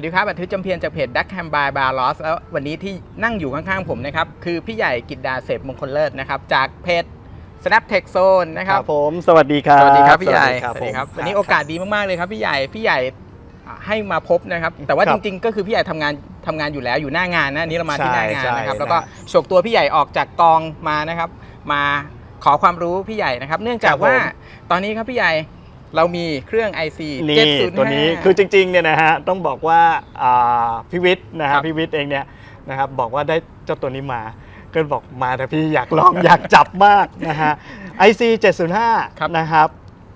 สวัสดีครับบันทึกจำเพียรจากเพจดักแฮมบายบาร์ลอสแล้ววันนี้ที่นั่งอยู่ข้างๆผมนะครับ คือพี่ใหญ่กิตดาเสพมงคลเลิศนะครับ จากเพจ Snap Tech Zone นะครับ ผมสวัสดีครับสวัสดีครับพี่ใหญ่สวัสดีครับวันนี้โอกาสดีมากๆเลยครับพี่ใหญ่พี่ใหญ่อ่าให้มาพบนะครับ แต่ว่าครัจบริงๆ ก็คือพี่ใหญ่ทำงานทำงานอยู่แล้วอยู่หน้างานนะอันนี้เรามาที่หน้างานใช่นะครับใช่แล้วก็นะฉกตัวพี่ใหญ่ออกจากกองมานะครับ มาขอความรู้พี่ใหญ่นะครับ เนื่องจากครับผมว่าตอนนี้ครับพี่ใหญ่ เรามีเครื่อง IC นี่705 ตัวนี้คือจริงๆเนี่ยนะฮะต้องบอกว่าอ่าพี่วิทย์นะครัฮะบ พี่วิทย์เองเนี่ยนะครับบอกว่าได้เจ้าตัวนี้มาก็บอกมาแต่พี่อยากลอง อยากจับมากนะฮะ IC ครับ705นะครับ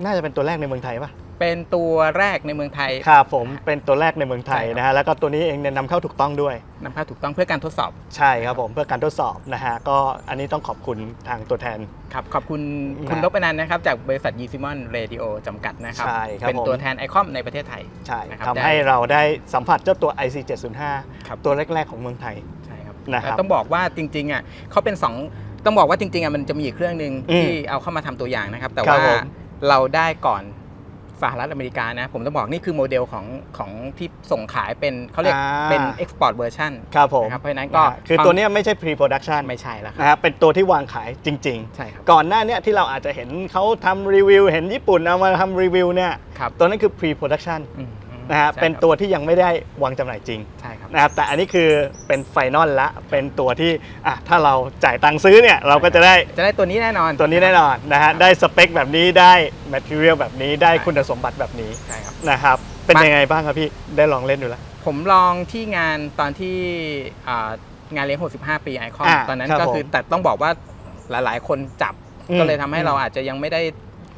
น่าจะเป็นตัวแรกในเมืองไทยปะ เป็นตัวแรกในเมืองไทยครับผมเป็นตัวแรกในเมืองไทยใช่ครับนะฮะแล้วก็ตัวนี้เองเนี่ยนำเข้าถูกต้องด้วยนำเข้าถูกต้องเพื่อการทดสอบ ใช่ครับผมเพื่อการทดสอบนะฮะก็อันนี้ต้องขอบคุณทางตัวแทนครับขอบคุณนะคุณนพนันท์นะครับจากบริษัทยีซิมอนเรดิโอจำกัดนะครับใช่ครับเป็นผมตัวแทนไอคอมในประเทศไทยใช่นะครับทำได้ให้เราได้สัมผัสเจ้าตัว IC ครับ705ตัวแรก ๆของเมืองไทยใช่ครับนะครับแล้วต้องบอกว่าจริงๆอะเขาเป็นสองต้องบอกว่าจริงๆอะมันจะมีอีกเครื่องหนึ่งอืมที่เอาเข้ามาทำตัวอย่างนะครับ แต่ครับว่าผมเราได้ก่อน สหรัฐอเมริกานะ ผมต้องบอกนี่คือโมเดลของของที่ส่งขายเป็นเขาเรียกอ่า เป็น export version ครับผมนะครับเพราะฉะนั้นก็นะฮะคือตัวเนี้ยไม่ใช่ pre production ไม่ใช่แล้วครับนะฮะเป็นตัวที่วางขายจริง ใช่ครับๆ ก่อนหน้าเนี้ยที่เราอาจจะเห็นเขาทำรีวิว เห็นญี่ปุ่นเอามาทำรีวิวเนี่ย ครับตัวนั้นคือ pre production อืมอืม นะฮะ ใช่เป็นครับตัวที่ยังไม่ได้วางจำหน่ายจริงใช่ครับ นะครับ แต่อันนี้คือเป็นไฟนอลละ เป็นตัวที่อะถ้าเราจ่ายตังค์ซื้อเนี่ย เราก็จะได้จะได้ตัวนี้แน่นอน ตัวนี้แน่นอนนะฮะ ได้สเปคแบบนี้ ได้ material แบบนี้ ได้คุณสมบัติแบบนี้ใช่ครับ นะครับ เป็นมายัยังไงบ้างครับพี่ ได้ลองเล่นดูแล้ว ผมลองที่งานตอนที่อ่างานเลี้ยง 65 ปีไอคอนอ่าตอนนั้นครับก็คือผมแต่ต้องบอกว่าหลายๆ คนจับอืมก็เลยทำให้เราอาจจะยังไม่ได้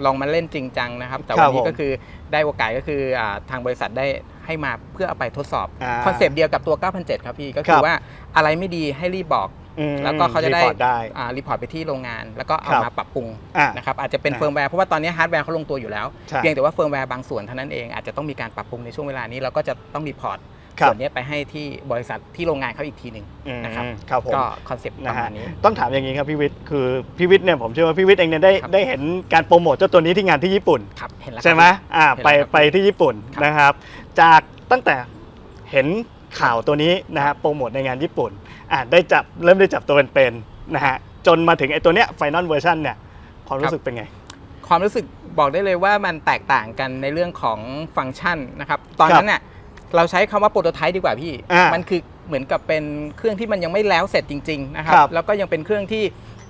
ลองมาเล่นจริงจังนะครับ แต่ครัวันบนี้ผมก็คือ ได้โอกาสก็คืออาทางบริษัทได้ให้มาเพื่อเอาไปทดสอบอ่าคอนเซปต์เดียวกับตัว 9,700 ครับพี่ ก็คคืรัอบ ว่าอะไรไม่ดีให้รีบบอก อืมแล้วก็เขาจะได้ รีพอร์ตได้อ่ารีพอร์ตไปที่โรงงาน แล้วก็เอาครับมาปรับปรุงอ่านะครับอาจจะเป็นอ่าเฟิร์มแวร์เพราะว่าตอนนี้ฮาร์ดแวร์เขาลงตัวอยู่แล้ว ใช่ เพียงแต่ว่าเฟิร์มแวร์บางส่วนเท่านั้นเองอาจจะต้องมีการปรับปรุงในช่วงเวลานี้เราก็จะต้องรีพอร์ตครับ ส่วนนี้ไปให้ที่บริษัทที่โรงงานเขาอีกทีหนึ่งอืมนะครับครับผมก็คอนเซปต์ปนะระฮะมาณนี้ต้องถามอย่างนี้ครับพี่วิทย์คือพี่วิทย์เนี่ยผมเชื่อว่าพี่วิทย์เองเนี่ยได้ครับได้เห็นการโปรโมทเจ้าตัวนี้ที่งานที่ญี่ปุ่นครับเห็นแล้วใช่ไหมครับอ่าเห็นไปแล้วครับไปที่ญี่ปุ่นครับนะครับ จากตั้งแต่เห็นข่าวตัวนี้นะฮะโปรโมทในงานญี่ปุ่นอ่าได้จับเริ่มได้จับตัวเป็นๆนะฮะจนมาถึงไอ้ตัวเนี้ยไฟนอลเวอร์ชันเนี่ยความรู้สึกเป็นไงความรู้สึกบอกได้เลยว่ามันแตกต่างกันในเรื่องของฟังก์ชันนะครับ ตอนนั้นเนี่ย เราใช้คำว่าโปรโตไทป์ดีกว่าพี่อ่ามัมันคือเหมือนกับเป็นเครื่องที่มันยังไม่แล้วเสร็จจริงๆนะครับครับ แล้วก็ยังเป็นเครื่องที่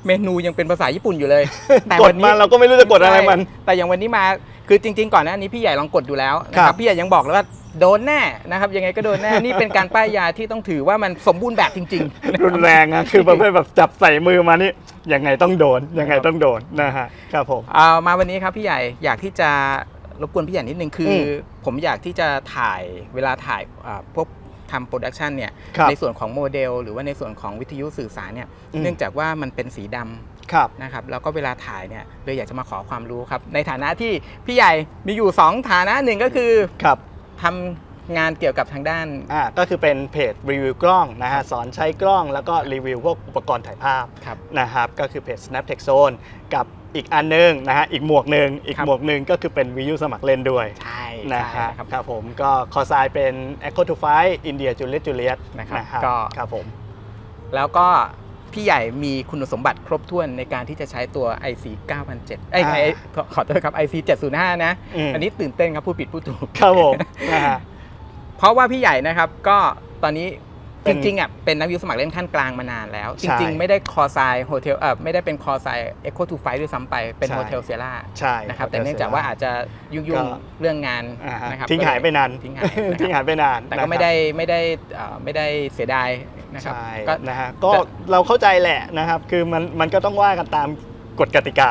เมนูยังเป็นภาษาญี่ปุ่นอยู่เลย แต่กวัดนมานี้เราก็ไม่รู้จะกดอะไรมันใช่แต่อย่างวันนี้มาคือจริง ๆ ก่อนหน้านี้พี่ใหญ่ลองกดดูแล้วนะคครัรับบพี่ใหญ่ยังบอกเลยว่าโดนแน่นะครับยังไงก็โดนแน่นี่เป็นการป้ายยาที่ต้องถือว่ามันสมบูรณ์แบบจริงๆนะครุบนแรงอะคือประเภทแบบจับใส่มือมานี่ยังไงต้องโดนยังไงต้องโดนนะฮะครับผมเอามาวันนี้ครับพี่ใหญ่อยากที่จะ รบกวนพี่ใหญ่นิดนึงคืออมผมอยากที่จะถ่ายเวลาถ่ายอ่าพวกทำโปรดักชันเนี่ยครับในส่วนของโมเดล หรือว่าในส่วนของวิทยุสื่อสารเนี่ยอืมเนื่องจากว่ามันเป็นสีดำครับนะครับแล้วก็เวลาถ่ายเนี่ยเลยอยากจะมาขอความรู้ครับ ในฐานะที่พี่ใหญ่มีอยู่ 2 ฐานะหนึ่งก็คือครับทำงานเกี่ยวกับทางด้านอ่าก็คือเป็นเพจรีวิวกล้องนะฮะสอนใช้กล้องแล้วก็รีวิวพวกอุปกรณ์ถ่ายภาพครับนะครับก็คือเพจ Snap Tech Zone กับ อีกอันหนึงนะฮะอีกหมวกหนึ่งอีกครับหมวกหนึ่งก็คือเป็นวิวสมัครเล่นด้วยใช่นะใช่ฮะครับครับผมก็คอไซายเป็น Echo to Fight India Juliet Juliet นะครับนะครับก็ครับผม แล้วก็พี่ใหญ่มีคุณสมบัติครบถ้วนในการที่จะใช้ตัว IC 9007เอ้ยอ่าไอ้ขอขอโทษครับ IC 705 นะอืมอันนี้ตื่นเต้นครับพูดผิดพูดถูกครับผมนะฮะเพราะว่าพี่ใหญ่นะครับก็ตอนนี้เป็ จนริงๆอะเป็นนักวิวสมัครเล่นขั้นกลางมานานแล้วใช่จริง ๆ ไม่ได้คอไซโฮเทลเออไม่ได้เป็นคอไซเอ็กโคทูไฟด้วยซ้ำไปเป็นใช่โฮเทลเซียร่าใช่นะครับแต่เนื่องจากว่าอาจจะยุ่ก็งๆเรื่องงานอ่าฮะนะครับทิ้งหายไปนานทิ้งหายนะครับทิ้งหายไปนานแต่ก็ไม่นะครับได้ไม่ได้เอ่อไม่ได้เสียดายนะครับใช่ก็นะฮะก็จะเราเข้าใจแหละนะครับ คือมันมันก็ต้องว่ากันตามกฎกติกา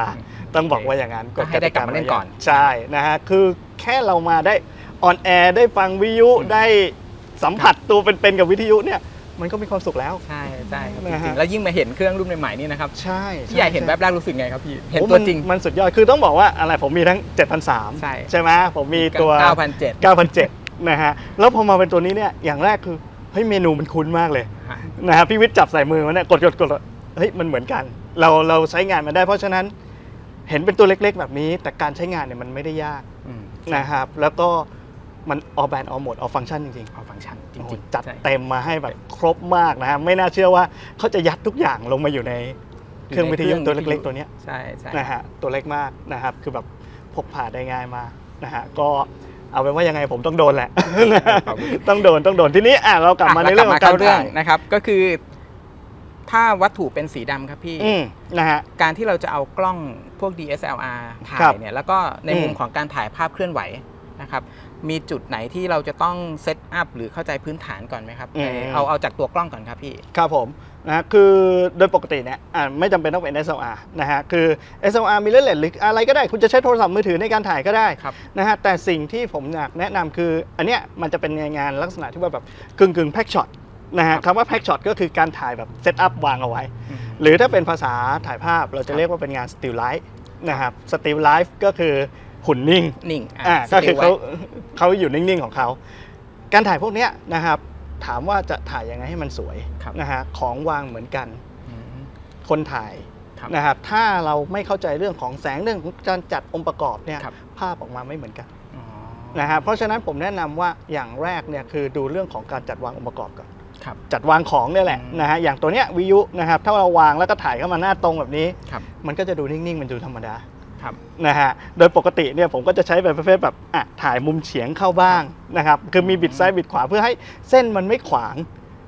ต้องบอกว่าอย่างนั้นก็ให้ได้กลับมาเล่นก่อนใช่นะฮะคือแค่เรามาได้ออนแอร์ได้ฟังวิทยุได้ สัมผัสตัวเป็นๆกับวิทยุเนี่ยมันก็มีความสุขแล้ว ใช่ใช่ครับจนะฮะริงๆแล้วยิ่งมาเห็นเครื่องรุ่นใหม่ๆนี่นะครับใช่พี่ใหญ่เห็นแวบแรกรู้สึกไงครับพี่เห็นโอ้ตัวมัจริง มันสุดยอดคือต้องบอกว่าอะไรผมมีทั้ง 7,300 ใช่ ใช่ไหมผมมีตัว 9,700 9,700 นะฮะ แล้วพอมาเป็นตัวนี้เนี่ยอย่างแรกคือเฮ้ยเมนูมันคุ้นมากเลยฮะนะฮะพี่วิทย์จับใส่มือมันเนี่ยกดกดกดเฮ้ยมันเหมือนกัน เราเราใช้งานมันได้ เพราะฉะนั้นเห็นเป็นตัวเล็กๆ แบบนี้ แต่การใช้งานเนี่ยมันไม่ได้ยากอืม นะครับ แล้วก็ มัน all band all mode all function จริงเอาฟังก์ชันจๆโอ้โหริงๆจัดใช่ เต็มมาให้แบบครบมากนะฮะไม่น่าเชื่อว่าเขาจะยัดทุกอย่างลงมาอยู่ในเครื่องวิทยุตัวเล็กๆ ตัวเนี้ยใช่ใช่นะฮะตัวเล็กมากนะครับ คือแบบพกพาได้ง่ายมากนะฮะก็เอาเป็นว่ายังไงผมต้องโดนแหละต้องโดนต้องโดนทีนี้อะเรากลับมาในเรื่องของการเรื่องถ่ายนะครับ ก็คือ ถ้าวัตถุเป็นสีดำครับพี่ อืมนะฮะ การที่เราจะเอากล้องพวก DSLR ถ่าครัยบเนี่ยแล้วก็ในมุมอืม ของการถ่ายภาพเคลื่อนไหว นะครับ มีจุดไหนที่เราจะต้องเซตอัพหรือเข้าใจพื้นฐานก่อนไหมครับ อืม เอาเอาจากตัวกล้องก่อนครับพี่ ครับผมนะคือโดยปกติเนี่ยอ่าไม่จำเป็นต้องเป็น SLR นะฮะคือ SLR มีเลนส์หรืออะไรก็ได้คุณจะใช้โทรศัพท์มือถือในการถ่ายก็ได้ครับ นะฮะแต่สิ่งที่ผมอยากแนะนำคือ อันเนี้ยมันจะเป็นงานลักษณะที่ว่าแบบกึ่งกึ่งแพ็กช็อตนะฮะคำว่าแพ็กช็อตก็คือการถ่ายแบบเซตอัพวางเอาไว้ หรือถ้าเป็นภาษาถ่ายภาพเราจะเรียกว่าเป็นงาน still life นะครับ still life ก็คือ หุ่นนิ่งนิ่งอ่าก็คือสติลไว้เขาเขาอยู่นิ่งๆของเขาการถ่ายพวกเนี้ยนะครับ ถามว่าจะถ่ายยังไงให้มันสวยครับนะฮะของวางเหมือนกันอืมคนถ่ายครับนะครับถ้าเราไม่เข้าใจเรื่องของแสงเรื่องของการจัดองค์ประกอบเนี่ยครับภาพออกมาไม่เหมือนกันอ๋อนะฮะเพราะฉะนั้นผมแนะนำว่าอย่างแรกเนี่ยคือดูเรื่องของการจัดวางองค์ประกอบก่อนครับจัดวางของเนี่ยแหละอืมนะฮะอย่างตัวเนี้ยวิทยุนะครับถ้าเราวางแล้วก็ถ่ายเข้ามาหน้าตรงแบบนี้ครับมันก็จะดูนิ่งๆมันดูธรรมดา ครับนะฮะโดยปกติเนี่ยผมก็จะใช้แบบประเภทแบบอะถ่ายมุมเฉียงเข้าบ้างนะครับคือมีบิดซ้ายบิดขวาเพื่อให้เส้นมันไม่ขวาง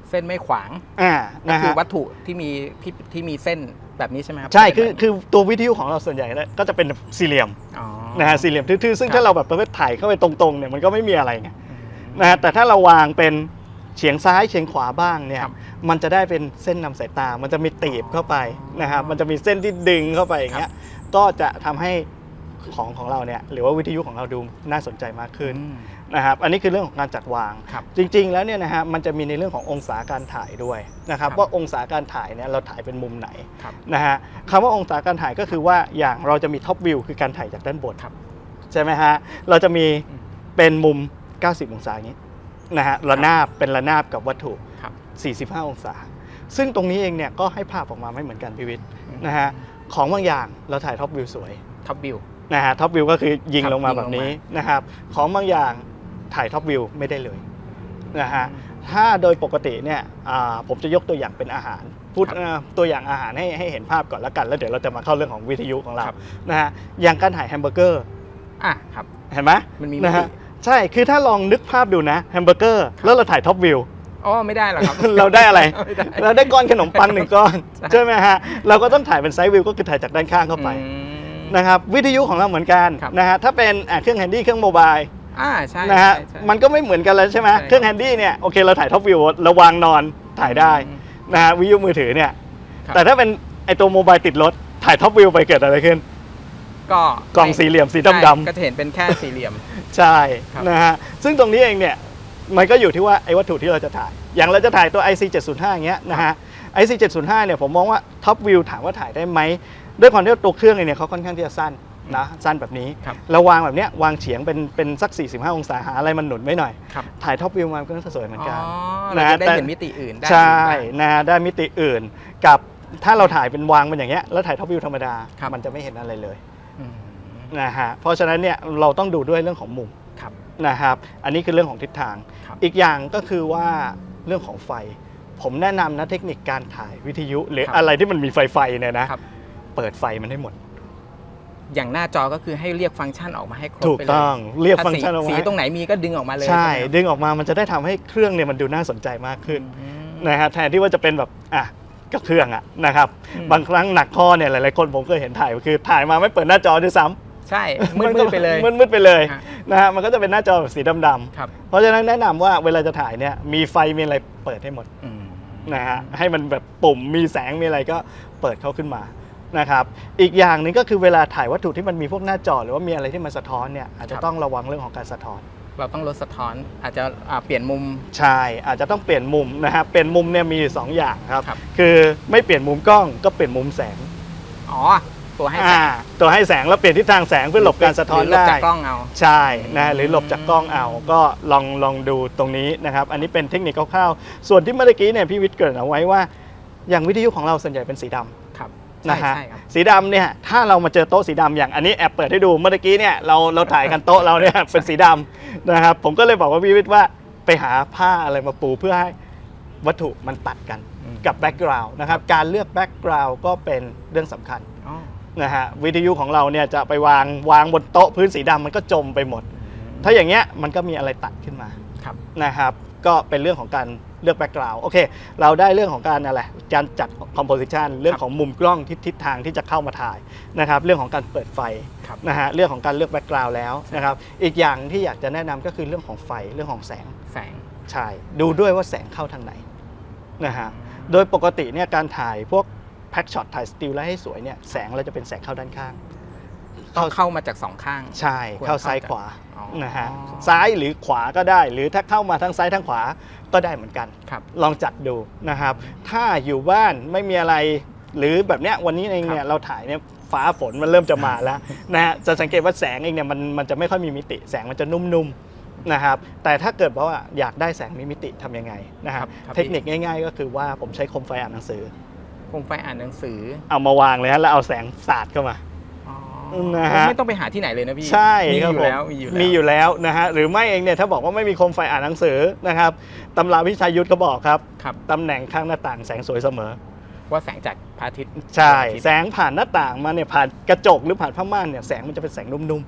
เส้นไม่ขวางอ่าก็นะคือฮะวัตถุที่มีที่ที่มีเส้นแบบนี้ใช่ไหมครับใช่คือเป็นแบบคือตัววิทยุของเราส่วนใหญ่เนี่ยก็จะเป็นสี่เหลี่ยมอ๋อนะฮะสี่เหลี่ยมทื่อๆซึ่งครับถ้าเราแบบประเภทถ่ายเข้าไปตรงๆเนี่ยมันก็ไม่มีอะไรไงอืมนะฮะแต่ถ้าเราวางเป็นเฉียงซ้ายเฉียงขวาบ้างเนี่ยครับมันจะได้เป็นเส้นนำสายตา มันจะมีตีบเข้าไปนะครับมันจะมีเส้นที่ดึงเข้าไปอย่างเงี้ย ก็จะทำให้ของของเราเนี่ยหรือว่าวิทยุของเราดูน่าสนใจมากขึ้นอืมนะครับอันนี้คือเรื่องของการจัดวางครับจริง ๆ แล้วเนี่ยนะฮะมันจะมีในเรื่องขององศาการถ่ายด้วยนะครับครับว่าองศาการถ่ายเนี่ยเราถ่ายเป็นมุมไหนครับนะฮะคำว่าองศาการถ่ายก็คือว่าอย่างเราจะมีท็อปวิวคือการถ่ายจากด้านบนครับใช่ไหมฮะเราจะมีอืมเป็นมุม 90 องศาอย่างนี้นะฮะระนาบเป็นระนาบกับวัตถุครับ45 องศา ซึ่งตรงนี้เองเนี่ยก็ให้ภาพออกมาไม่เหมือนกันพิวิทย์อืมนะฮะ ของบางอย่างเราถ่ายท็อปวิวสวยท็อปวิวนะฮะท็อปวิวก็คือยิงครับลงมายิงลงแบบนี้มานะครับของบางอย่างถ่ายท็อปวิวไม่ได้เลยนะฮะถ้าโดยปกติเนี่ยอ่าผมจะยกตัวอย่างเป็นอาหาร พูดครับเอ่อตัวอย่างอาหารให้ให้เห็นภาพก่อนแล้วกัน แล้วเดี๋ยวเราจะมาเข้าเรื่องของวิทยุของเราครับนะฮะอย่างการถ่ายแฮมเบอร์เกอร์อะครับเห็นไหมมันมีนะมิฮะติใช่คือถ้าลองนึกภาพดูนะแฮมเบอร์เกอร์แล้วเราถ่ายท็อปวิว อ๋อไม่ได้หรอกครับ เราได้อะไร ไม่ได้ เราได้ก้อนขนมปังหนึ่งก้อนใช่ใช่ไหมฮะ เราก็ต้องถ่ายเป็นไซด์วิวก็คือถ่ายจากด้านข้างเข้าไปอืม นะครับวิทยุของเราเหมือนกันครับ นะฮะถ้าเป็นอะเครื่องแฮนดี้เครื่องโมบายอ่าใช่นะฮะใช่ใช่ มันก็ไม่เหมือนกันแล้วใช่ไหมใช่ เครื่องแฮนดี้เนี่ยโอเคเราถ่ายท็อปวิวเราวางนอนถ่ายได้อืม นะฮะวิทยุมือถือเนี่ยครับ แต่ถ้าเป็นไอตัวโมบายติดรถถ่ายท็อปวิวไปเกิดอะไรขึ้น ก็กล่องสี่เหลี่ยมสีใช่ดำก็จะเห็นเป็นแค่สี่เหลี่ยมๆใช่ครับ นะฮะซึ่งตรงนี้เองเนี่ย มันก็อยู่ที่ว่าไอ้วัตถุที่เราจะถ่าย อย่างเราจะถ่ายตัว IC 705อย่างเงี้ยนะฮะ IC 705เนี่ยผมมองว่าท็อปวิวถามว่าถ่ายได้ไหมด้วยความที่ว่าตัวเครื่องเองเนี่ยเขาค่อนข้างที่จะสั้นนะสั้นแบบนี้ครับเราวางแบบเนี้ยวางเฉียงเป็นเป็นสัก 45 องศาหาอะไรมันหนุนไว้หน่อยครับถ่ายท็อปวิวมาก็น่าจะสวยเหมือนอ๋อกันเรานะจะได้แต่เห็นมิติอื่นได้ใช่ได้นะฮะได้มิติอื่น กับถ้าเราถ่ายเป็นวางเป็นอย่างเงี้ยแล้วถ่ายท็อปวิวธรรมดาครับมันจะไม่เห็นอะไรเลยอืมนะฮะเพราะฉะนั้นเนี่ยเราต้องดูด้วยเรื่องของมุมครับ นะครับ อันนี้คือเรื่องของทิศทาง ครับอีกอย่างก็คือว่าเรื่องของไฟ ผมแนะนำนะเทคนิคการถ่ายวิทยุหรือครับอะไรที่มันมีไฟไฟเนี่ยนะ ครับ เปิดไฟมันให้หมด อย่างหน้าจอก็คือให้เรียกฟังก์ชันออกมาให้ครบถูกไปเลยต้องเรียกถ้าฟังก์ชันออกสีมาตรงไหนมีก็ดึงออกมาเลยใช่ ไหมครับดึงออกมามันจะได้ทำให้เครื่องเนี่ยมันดูน่าสนใจมากขึ้น อืม นะฮะแทนที่ว่าจะเป็นแบบอะก็เครื่องอะนะครับ อืม บางครั้งหนักข้อเนี่ยหลายๆคนผมเคยเห็นถ่ายคือถ่ายมาไม่เปิดหน้าจอด้วยซ้ำใช่มืดมืดๆไปเลยมืดมืดๆไปเลยฮะ นะฮะมันก็จะเป็นหน้าจอแบบสีดำครับๆเพราะฉะนั้นแนะนำว่าเวลาจะถ่ายเนี่ยมีไฟมีอะไรเปิดให้หมดอืม นะฮะให้มันแบบปุ่มมีแสงมีอะไรก็เปิดเข้าขึ้นมานะครับอีกอย่างหนึ่งก็คือเวลาถ่ายวัตถุที่มันมีพวกหน้าจอ หรือว่ามีอะไรที่มันสะท้อนเนี่ยอาจจะต้องระวังเรื่องของการสะท้อน เราต้องลดสะท้อนอาจจะอ่าเปลี่ยนมุม ใช่อาจจะต้องเปลี่ยนมุมนะครับเปลี่ยนมุมเนี่ยมีอยู่สองอย่างครับ ครับ คือไม่เปลี่ยนมุมกล้องก็เปลี่ยนมุมแสง อ๋อ ตัวให้แสอ่างตัวให้แสงแล้วเปลี่ยนทิศทางแสงเพื่อหลบการสะท้อนหรืหลบได้จากกล้องเอาใช่นะหรือหลบอืมจากกล้องเอาก็ลองลองดูตรงนี้นะครับ อันนี้เป็นเทคนิคคร่าวๆส่วนที่เมื่อกี้เนี่ยพี่วิทย์เกริดเอาไว้ว่า อย่างวิทยุของเราส่วนใหญ่เป็นสีดำครับใช่นะฮะใช่ครับสีดำเนี่ยถ้าเรามาเจอโต๊ะสีดำอย่างอันนี้แอบเปิดให้ดูเมื่อกี้เนี่ยเราเราถ่ายกันโต๊ะเราเนี่ยเป็นสีดำนะครับผมก็เลยบอกว่าพี่วิทย์ว่าไปหาผ้าอะไรมาปูเพื่อให้วัตถุมันตัดกันอืมกับแบ็กกราวน์นะครับการเลือกแบ็กกราวน์ก็เป็นเรื่องสำคัญอ๋อ นะฮะวิทยุของเราเนี่ยจะไปวางวางบนโต๊ะพื้นสีดำมันก็จมไปหมด ถ้าอย่างเงี้ยมันก็มีอะไรตัดขึ้นมาครับ นะครับ ก็เป็นเรื่องของการเลือกแบ็กกราวด์โอเค เราได้เรื่องของการอะไรการจัดคอมโพสิชันเรื่องของมุมกล้องทิศทิศทางที่จะเข้ามาถ่ายนะครับ เรื่องของการเปิดไฟครับ นะฮะเรื่องของการเลือกแบ็กกราวด์แล้วนะครับ อีกอย่างที่อยากจะแนะนำก็คือเรื่องของไฟเรื่องของแสง แสง ใช่ ดูด้วยว่าแสงเข้าทางไหนนะฮะ โดยปกติเนี่ยการถ่ายพวกแพ็กช็อตถ่ายสติลแล้วให้สวยเนี่ยแสงเราจะเป็นแสงเข้าด้านข้าง ต้องเข้ามาจากสองข้าง ใช่ควรเข้าซ้ายเข้าขวาอ๋อนะฮะซ้ายหรือขวาก็ได้ หรือถ้าเข้ามาทั้งซ้ายทั้งขวาก็ได้เหมือนกันครับลองจัดดูนะครับ ถ้าอยู่บ้านไม่มีอะไร หรือแบบเนี้ยวันนี้เองเนี่ยเราถ่ายเนี่ยฟ้าฝนมันเริ่มจะมาแล้วนะฮะจะสังเกตว่าแสงเองเนี่ยมันมันจะไม่ค่อยมีมิติ แสงมันจะนุ่มๆนะครับแต่ถ้าเกิดว่าอยากได้แสงมีมิติทำยังไงนะครับครับเทคนิคง่าย ๆ ก็คือว่าผมใช้โคมไฟอ่านหนังสือ คงไฟอ่านหนังสือเอามาวางเลยฮะแล้วเอาแสงสาดเข้ามาอ๋อนะฮะไม่ต้องไปหาที่ไหนเลยนะพี่ ใช่มีครับอยู่ผมแล้วมีอยู่แล้วมีอยู่แล้วนะฮะหรือไม่เองเนี่ยถ้าบอกว่าไม่มีโคมไฟอ่านหนังสือนะครับตำราวิชายุทธก็บอกครับครับตำแหน่งข้างหน้าต่างแสงสวยเสมอ ว่าแสงจากพระอาทิตย์ใช่พระอาทิตย์แสงผ่านหน้าต่างมาเนี่ยผ่านกระจกหรือผ่านผ้าม่านเนี่ยแสงมันจะเป็นแสงนุ่มอืม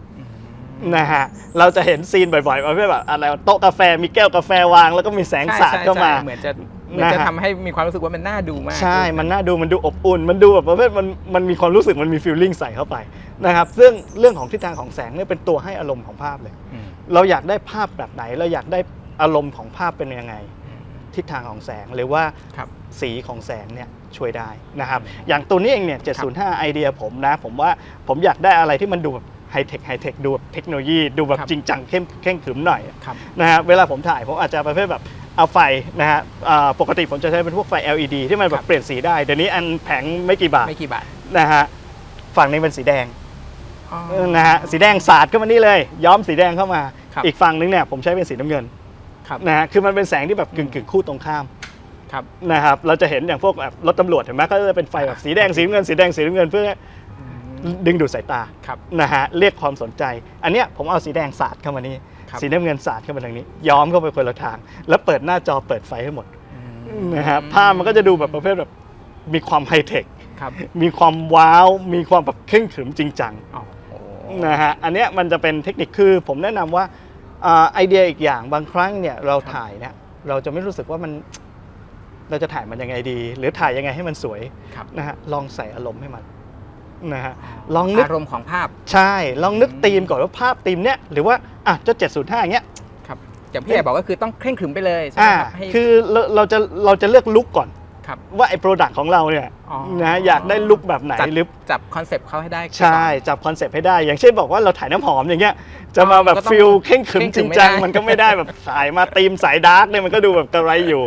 ๆนะฮะเราจะเห็นซีนบ่อยๆประเภทแบบอะไรโต๊ะกาแฟมีแก้วกาแฟวางแล้วก็มีแสงใช่สาดเข้ามาใช่เหมือนจะเห มือนจะนะฮะ ทำให้มีความรู้สึกว่ามันน่าดูมาก ใช่ มันน่าดู มันดูอบอุ่น มันดูแบบประเภทมัน มันมีความรู้สึก มันมีฟีลลิ่งใส่เข้าไปนะครับ ซึ่งเรื่องของทิศทางของแสงเนี่ยเป็นตัวให้อารมณ์ของภาพเลย อืม เราอยากได้ภาพแบบไหน เราอยากได้อารมณ์ของภาพเป็นยังไงอืมทิศทางของแสงหรือว่าครับ สีของแสงเนี่ยช่วยได้นะครับ อย่างตัวนี้เองเนี่ย 705 ไอเดียผมนะ ผมว่าผมอยากได้อะไรที่มันดูแบบไฮเทค ไฮเทค ดูแบบเทคโนโลยี ดูแบบครับ จริงจังเข้มเข้มขรึมหน่อย ครับ นะฮะเวลาผมถ่ายผมอาจจะประเภทแบบ เอาไฟนะฮะอ่าปกติผมจะใช้เป็นพวกไฟ LED ที่มันแบครับบเปลี่ยนสีได้ เดี๋ยวนี้อันแผงไม่กี่บาทไม่กี่บาทนะฮะฝั่งนี้เป็นสีแดงอ๋อนะฮะสีแดงสาดเข้ามานี่เลย ย้อมสีแดงเข้ามาครับอีกฝั่งนึงเนี่ยผมใช้เป็นสีน้ำเงินครับนะฮะคือมันเป็นแสงที่แบบกึ่งกึ่งๆคู่ตรงข้ามครับนะครับเราจะเห็นอย่างพวกแบบรถตำรวจเห็นไหมก็จะเป็นไฟแบบสีแดงสีน้ำเงินสีแดงสีน้ำเงินเพื่ออืม ดึงดูดสายตาครับนะฮะเรียกความสนใจ อันเนี้ยผมเอาสีแดงสาดเข้ามานี่ครับสีน้ำเงินสาดเข้ามาทางนี้ ย้อมเข้าไปคนละทาง แล้วเปิดหน้าจอเปิดไฟให้หมดอืมนะฮะภาพมันก็จะดูแบบประเภทแบบมีความไฮเทคครับมีความว้าว มีความแบบเคร่งขรึมจริงจังอ๋อโอ้นะฮะอันเนี้ยมันจะเป็นเทคนิคคือผมแนะนำว่าอ่าไอเดียอีกอย่างบางครั้งเนี่ยเราถ่ายเนี่ยเราจะไม่รู้สึกว่ามันเราจะถ่ายมันยังไงดี หรือถ่ายยังไงให้มันสวยครับนะฮะลองใส่อารมณ์ให้มัน นะฮะลองนึกอารมณ์ของภาพใช่ลองนึกอืมธีมก่อนว่าภาพธีมเนี้ยหรือว่าอะเจ้า705อย่างเงี้ยครับอย่างพี่ใหญ่บอกก็คือต้องเคร่งขรึมไปเลยใช่ไหมอ่าครับให้คือเราเราจะเราจะเลือกลุคก่อนครับว่าไอ้โปรดักต์ของเราเนี่ยอ๋อนะอยากได้ลุคแบบไหนจับหรือจับคอนเซปต์เขาให้ได้ใช่ จับคอนเซปต์ให้ได้ อย่างเช่นบอกว่าเราถ่ายน้ำหอมอย่างเงี้ยจะมาแบบก็ต้องฟิลเข่งขรึมเคร่งจขรึริมงไม่จังได้มันก็ไม่ได้แบบสายมาธีมสายดาร์กเนี่ยมันก็ดูแบบกระไรอยู่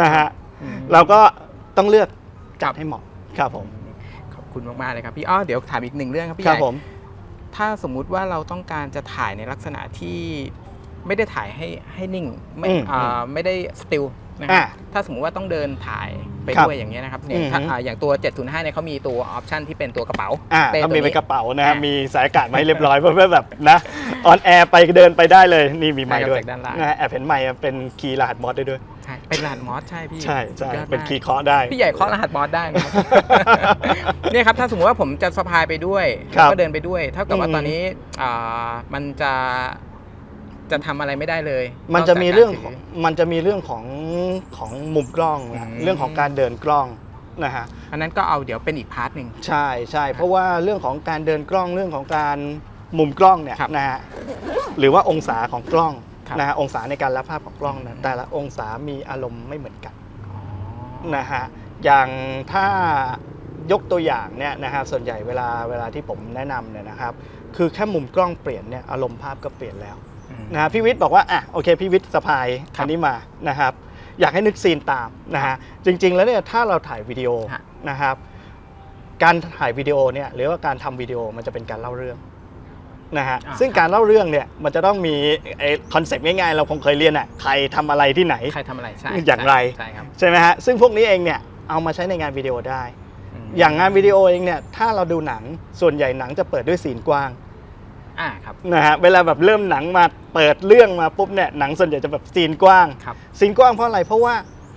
นะฮะอืมเราก็ต้องเลือกจัครัดบให้เหมาะครับผมขอบ คุณมากๆเลยครับพี่อ้อเดี๋ยวถามอีกหนึ่งเรื่องครับพี่คใหรับญ่ผมถ้าสมมุติว่าเราต้องการจะถ่ายในลักษณะที่ไม่ได้ถ่ายให้ให้นิ่งไม่อืมอ่าไม่ได้สติลนะคอ่ารับถ้าสมมุติว่าต้องเดินถ่ายไปครับด้วยอย่างเงี้ยนะครับอย่างอืมถ้าอ่าอย่างตัว 705เนี่ยเขามีตัวออปชันที่เป็นตัวกระเป๋าอ่าเป้ก็ตัวมีนี้เป็นกระเป๋านะฮะอ่ามีมีสายอากาศมาให้เรียบร้อยเพื่อแบบนะออนแอร์ไปเดินไปได้เลยนี่มีไมค์ด้วยจากด้านล่าง นะฮะแอบเห็นไมค์เป็นคีย์รหัสมอสได้ด้วยใช่เป็นรหัสมอสใช่พี่ใช่ใช่สุดยอดเป็นมากคีย์เคาะได้ พี่ใหญ่เคาะรหัสมอสได้นะครับ เนี่ยครับถ้าสมมติว่าผมจะสะพายไปด้วยครัแล้วบก็เดินไปด้วย เท่ากับว่าอืม ตอนนี้อ่ามันจะจะทำอะไรไม่ได้เลยมันจะกจากมีเรื่องกาของถืมันจะมีเรื่องของของมุมกล้องนะอืม เรื่องของการเดินกล้องนะฮะอันนั้นก็เอาเดี๋ยวเป็นอีกพาร์ทหนึ่ง ใช่ใช่เพราะว่าเรื่องของการเดินกล้องเรื่องของการมุมกล้องเนี่ยครับ นะฮะหรือว่าองศาของกล้องครับ นะฮะองศาในการรับภาพของกล้องอืนะมแต่ละองศามีอารมณ์ไม่เหมือนกันอ๋อนะฮะอย่างถ้ายกตัวอย่างเนี่ยนะฮะส่วนใหญ่เวลาเวลาที่ผมแนะนำเนี่ยนะครับ คือแค่มุมกล้องเปลี่ยนเนี่ยอารมณ์ภาพก็เปลี่ยนแล้วอืมนะฮะพี่วิทย์บอกว่าอะโอเคพี่วิทย์สะพายครับอันนี้มานะครับ อยากให้นึกซีนตามนะฮะจริง ๆ แล้วเนี่ยถ้าเราถ่ายวิดีโอฮะนะครับ การถ่ายวิดีโอเนี่ยหรือว่าการทำวิดีโอมันจะเป็นการเล่าเรื่อง นะฮะอ่าซึ่งครับการเล่าเรื่องเนี่ยมันจะต้องมีไอ้คอนเซปต์ง่ายๆ เราคงเคยเรียนอะใครทำอะไรที่ไหนใครทำอะไรใช่อย่างไรใช่ครับใช่ไหมฮะซึ่งพวกนี้เองเนี่ยเอามาใช้ในงานวิดีโอได้อืมอย่างงานวิดีโอเองเนี่ยถ้าเราดูหนังส่วนใหญ่หนังจะเปิดด้วยซีนกว้างอ่าครับนะฮะเวลาแบบเริ่มหนังมาเปิดเรื่องมาปุ๊บเนี่ยหนังส่วนใหญ่จะแบบซีนกว้างครับซีนกว้างเพราะอะไรเพราะว่า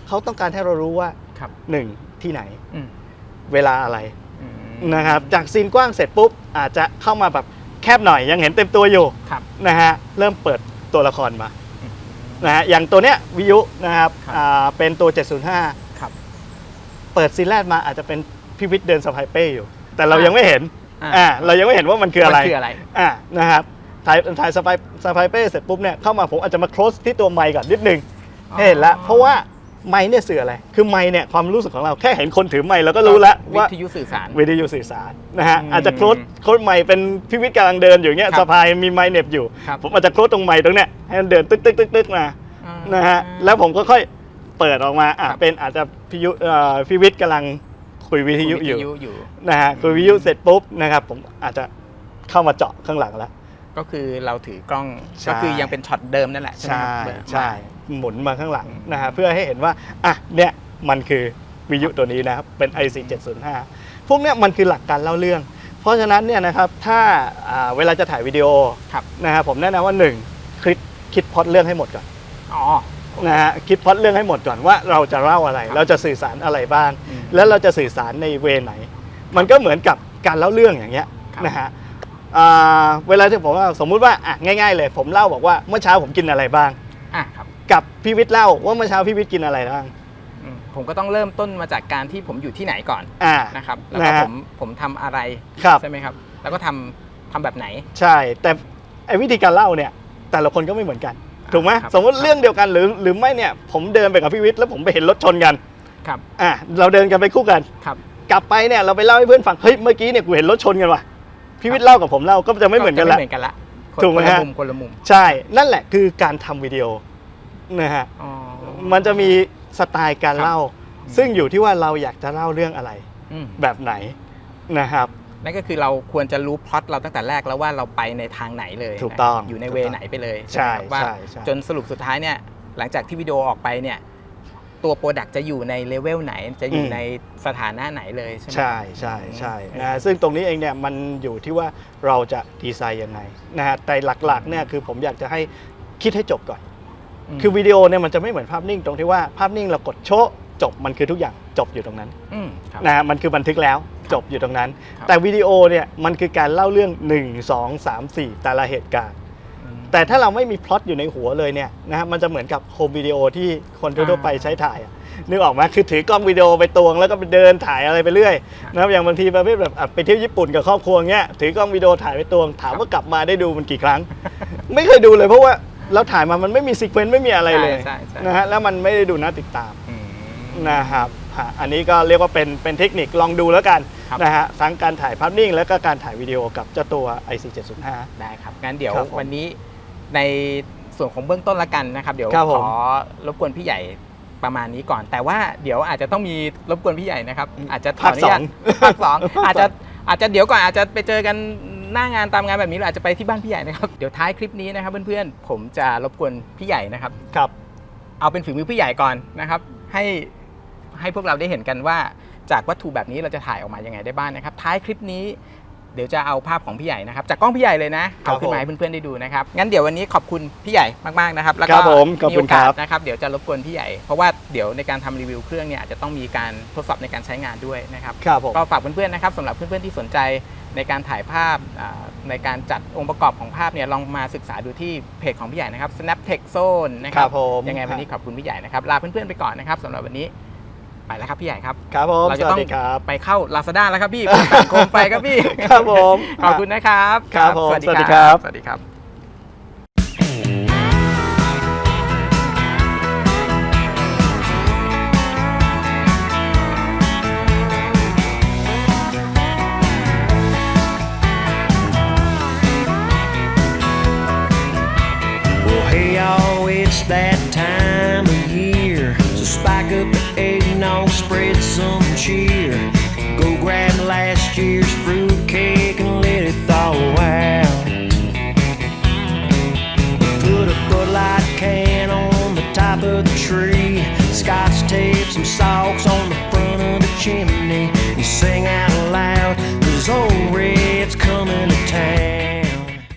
เขาต้องการให้เรารู้ว่าครับหนึ่งที่ไหนอืมเวลาอะไรอืมนะครับจากซีนกว้างเสร็จปุ๊บอาจจะเข้ามาแบบ แคบหน่อยยังเห็นเต็มตัวอยู่ครับนะฮะเริ่มเปิดตัวละครมาอืมนะฮะอย่างตัวเนี้ยวิทยุนะครับครับอ่าเป็นตัว 705 ครับ เปิดซีนแรกมาอาจจะเป็นพี่วิทย์เดินสะพายเป้อยู่ แต่เราอ่ายัยังไม่เห็นอ่าอ่าเรายังไม่เห็นว่ามันคืออะไรมันคืออะไรอ่านะครับถ่ายถ่ายสะพายสะพายเป้เสร็จปุ๊บเนี่ยเข้ามาผมอาจจะมา close ที่ตัวไมค์ก่อนนิดนึงอ๋อให้เห็นแล้วเพราะว่า ไมค์เนี่ยสื่ออะไร คือไมค์เนี่ยความรู้สึกของเราแค่เห็นคนถือไมค์เราก็รู้แล้ววิว่าทยุสื่อสารวิทยุสื่อสารนะฮะอืมอาจจะโคลดโคลดไมค์เป็นพี่วิทย์กำลังเดินอยู่เงี้ยครับสะพายมีไมค์เหน็บอยู่ครับผมอาจจะโคลดตรงไมค์ตรงเนี้ยให้มันเดินตึ๊กตึ๊กตึ๊กตึ๊กมาอ่านะฮะแล้วผมก็ค่อยเปิดออกมาอะครับเป็นอาจจะพี่ยุเอ่อพี่วิทย์กำลังคุยวิทยุอยู่วิทยุอยู่นะฮะคุยวิทยุเสร็จปุ๊บนะครับผมอาจจะเข้ามาเจาะข้างหลังแล้วก็คือเราถือกล้องใช่ก็คือยังเป็นช็อตเดิมนั่นแหละใช่ไหมใช่ ครับเปิดมาใช่หมุนมาข้างหลังนะฮะเพื่อให้เห็นว่าอะเนี่ยมันคือวิทยุตัวนี้นะครับเป็น IC 705 พวกเนี้ยมันคือหลักการเล่าเรื่อง เพราะฉะนั้นเนี่ยนะครับถ้าอ่าเวลาจะถ่ายวิดีโอครับนะครับผมแนะนำว่าหนึ่งคิดคิดพล็อดเรื่องให้หมดก่อนอ๋อนะฮะคิดพล็อดเรื่องให้หมดก่อนว่าเราจะเล่าอะไรครับเราจะสื่อสารอะไรบ้างอืมแล้วเราจะสื่อสารในเวไหน มันก็เหมือนกับการเล่าเรื่องอย่างเงี้ยครับนะฮะอ่าเวลาที่ผมว่าสมมุติว่าอะง่าย ๆ เลย ผมเล่าบอกว่าเมื่อเช้าผมกินอะไรบ้างอะครับ กับพี่วิทย์เล่าว่าเมื่อเช้าพี่วิทย์กินอะไรบ้าง อืมผมก็ต้องเริ่มต้นมาจากการที่ผมอยู่ที่ไหนก่อนอ่า นะครับ แล้วก็นะฮะ ผมผมทำอะไรครับ ใช่ไหมครับ แล้วก็ทำทำแบบไหน ใช่ แต่ไอ้วิธีการเล่าเนี่ย แต่ละคนก็ไม่เหมือนกัน ถูกไหมครับสมมติเรื่องเดียวกันหรือหรือไม่เนี่ย ผมเดินไปกับพี่วิทย์แล้วผมไปเห็นรถชนกันครับ อะเราเดินกันไปคู่กัน ครับ กลับไปเนี่ยเราไปเล่าให้เพื่อนฟังเฮ้ยเมื่อกี้เนี่ยกูเห็นรถชนกันว่ะพี่วิทย์เล่ากับผมเล่าก็จะไม่เหมือนกันจะละไม่เหมือนกันละคนถูกไหมคนละฮะ มุมคนละมุม ใช่ นั่นแหละคือการทำวิดีโอ นะฮะอ๋อ มันจะมีสไตล์การครับ เล่า ซึ่งอยู่ที่ว่าเราอยากจะเล่าเรื่องอะไร อืมแบบไหนนะครับ นั่นก็คือเราควรจะรู้พล็อตเราตั้งแต่แรกแล้วว่าเราไปในทางไหนเลยถูกต้องอยู่ในถูกเวต้อง ไหนไปเลยใช่ไหมครับว่าใช่ใช่ จนสรุปสุดท้ายเนี่ยหลังจากที่วิดีโอออกไปเนี่ยตัวโปรดักต์จะอยู่ในเลเวลไหนจะอยู่ในสถานะไหนเลยใช่ไหม ใช่ใช่ใช่นะฮะซึ่งตรงนี้เองเนี่ยมันอยู่ที่ว่าเราจะดีไซน์ยังไงนะฮะแต่หลักๆเนี่ยคือผมอยากจะให้คิดให้จบก่อนม คือวิดีโอเนี่ยมันจะไม่เหมือนภาพนิ่งตรงที่ว่าภาพนิ่งเรากดโชะจบมันคือทุกอย่างจบอยู่ตรงนั้นอืมครับนะฮะมันคือบันทึกแล้วจบอยู่ตรงนั้นครับแต่วิดีโอเนี่ยมันคือการเล่าเรื่อง 1 2 3 4 แต่ละเหตุการณ์อืมแต่ถ้าเราไม่มีพล็อตอยู่ในหัวเลยเนี่ยนะฮะมันจะเหมือนกับโฮมวิดีโอที่คนทั่วๆไปอ่าใช้ถ่ายอะนึกออกไหมคือถือกล้องวิดีโอไปตวงแล้วก็ไปเดินถ่ายอะไรไปเรื่อยนะครับอย่างบางทีประเภทแบบอะไปเที่ยวญี่ปุ่นกับครอบครัวเงี้ยถือกล้องวิดีโอถ่ายไปตวงถามว่ากลับมาได้ดูมันกี่ครั้ง ไม่เคยดูเลยเพราะว่า เราถ่ายมามันไม่มีซีเควนต์ไม่มีอะไรเลยใช่ใช่ นะฮะแล้วมันไม่ได้ดูน่าติดตามอืม นะครับฮะอันนี้ก็เรียกว่าเป็นเป็นเทคนิคลองดูแล้วกันครับ นะฮะทั้งการถ่ายภาพนิ่ง แล้วก็การถ่ายวิดีโอกับเจ้าตัว IC 705 ได้ครับงั้นเดี๋ยวครับผมวันนี้ในส่วนของเบื้องต้นละกันนะครับ เดี๋ยวครับผขมอรบกวนพี่ใหญ่ประมาณนี้ก่อน แต่ว่าเดี๋ยวอาจจะต้องมีรบกวนพี่ใหญ่นะครับ อาจจะขออนุญาตภาคสองอาจจะอาจจะเดี๋ยวก่อนอาจจะไปเจอกัน หน้างานตามงานแบบนี้หรืออาจจะไปที่บ้านพี่ใหญ่นะครับ เดี๋ยวท้ายคลิปนี้นะครับเพื่อนๆ ผมจะรบกวนพี่ใหญ่นะครับ ครับ เอาเป็นฝีมือพี่ใหญ่ก่อนนะครับ ให้ให้พวกเราได้เห็นกันว่า จากวัตถุแบบนี้เราจะถ่ายออกมายังไงได้บ้างนะครับ ท้ายคลิปนี้เดี๋ยวจะเอาภาพของพี่ใหญ่นะครับ จากกล้องพี่ใหญ่เลยนะครัเอาบขึ้นมาผมให้เพื่อนๆได้ดูนะครับงั้นเดี๋ยววันนี้ขอบคุณพี่ใหญ่มากๆนะครับ แล้วคก็รับผมขอบมีคุโอณคการัสบ นะครับ เดี๋ยวจะรบกวนพี่ใหญ่เพราะว่าเดี๋ยวในการทำรีวิวเครื่องเนี่ยอาจจะต้องมีการทดสอบในการใช้งานด้วยนะครับ ครับผม ก็ฝากเพื่อนๆนะครับสำหรับเพื่อนๆที่สนใจ ในการถ่ายภาพอ่าในการจัดองค์ประกอบของภาพเนี่ยลองมาศึกษาดูที่เพจของพี่ใหญ่นะครับ Snaptech Zone นะคครัรับบผมยังไงวันนี้ขอบคุณพี่ใหญ่นะครับลาเพื่อนๆไปก่อนนะครับสำหรับวันนี้ไปแล้วครับพี่ใหญ่ครับครับผมเราสจะวัต้สองดีครับไปเข้า Lazada แล้วครับพี่ผมสั่งโคมไปครับพี่ครับผมขอบคุณนะครับครับผมสวัสดีสวัสดีคครัรับบสวัสดีครับ